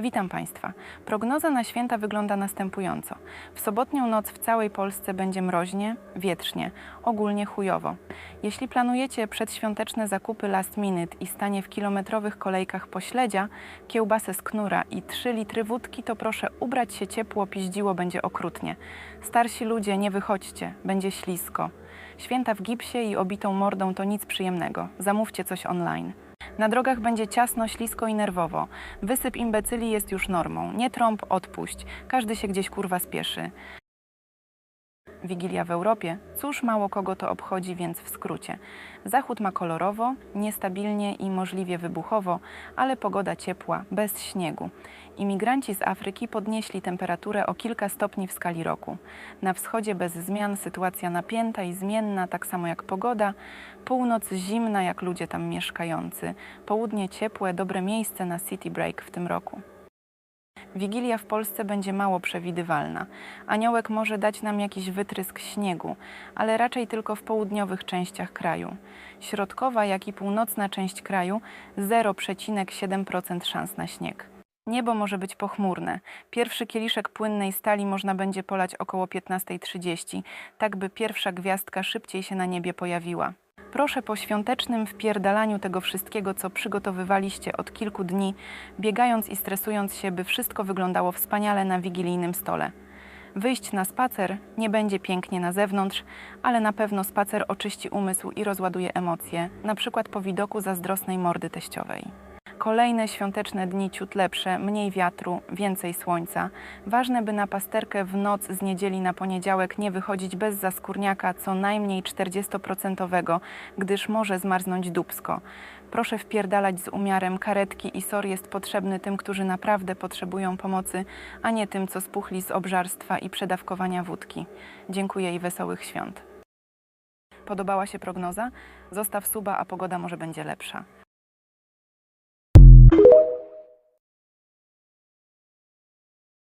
Witam Państwa. Prognoza na święta wygląda następująco. W sobotnią noc w całej Polsce będzie mroźnie, wietrznie, ogólnie chujowo. Jeśli planujecie przedświąteczne zakupy last minute i stanie w kilometrowych kolejkach po śledzia, kiełbasę z knura i 3 litry wódki, to proszę ubrać się ciepło, piździło będzie okrutnie. Starsi ludzie, nie wychodźcie, będzie ślisko. Święta w gipsie i obitą mordą to nic przyjemnego. Zamówcie coś online. Na drogach będzie ciasno, ślisko i nerwowo. Wysyp imbecyli jest już normą. Nie trąb, odpuść. Każdy się gdzieś kurwa spieszy. Wigilia w Europie? Cóż, mało kogo to obchodzi, więc w skrócie. Zachód ma kolorowo, niestabilnie i możliwie wybuchowo, ale pogoda ciepła, bez śniegu. Imigranci z Afryki podnieśli temperaturę o kilka stopni w skali roku. Na wschodzie bez zmian sytuacja napięta i zmienna, tak samo jak pogoda. Północ zimna, jak ludzie tam mieszkający. Południe ciepłe, dobre miejsce na city break w tym roku. Wigilia w Polsce będzie mało przewidywalna. Aniołek może dać nam jakiś wytrysk śniegu, ale raczej tylko w południowych częściach kraju. Środkowa, jak i północna część kraju 0,7% szans na śnieg. Niebo może być pochmurne. Pierwszy kieliszek płynnej stali można będzie polać około 15.30, tak by pierwsza gwiazdka szybciej się na niebie pojawiła. Proszę po świątecznym wpierdalaniu tego wszystkiego, co przygotowywaliście od kilku dni, biegając i stresując się, by wszystko wyglądało wspaniale na wigilijnym stole. Wyjść na spacer nie będzie pięknie na zewnątrz, ale na pewno spacer oczyści umysł i rozładuje emocje, na przykład po widoku zazdrosnej mordy teściowej. Kolejne świąteczne dni ciut lepsze, mniej wiatru, więcej słońca. Ważne, by na pasterkę w noc z niedzieli na poniedziałek nie wychodzić bez zaskórniaka co najmniej 40%, gdyż może zmarznąć dubsko. Proszę wpierdalać z umiarem, karetki i sor jest potrzebny tym, którzy naprawdę potrzebują pomocy, a nie tym, co spuchli z obżarstwa i przedawkowania wódki. Dziękuję i wesołych świąt. Podobała się prognoza? Zostaw suba, a pogoda może będzie lepsza.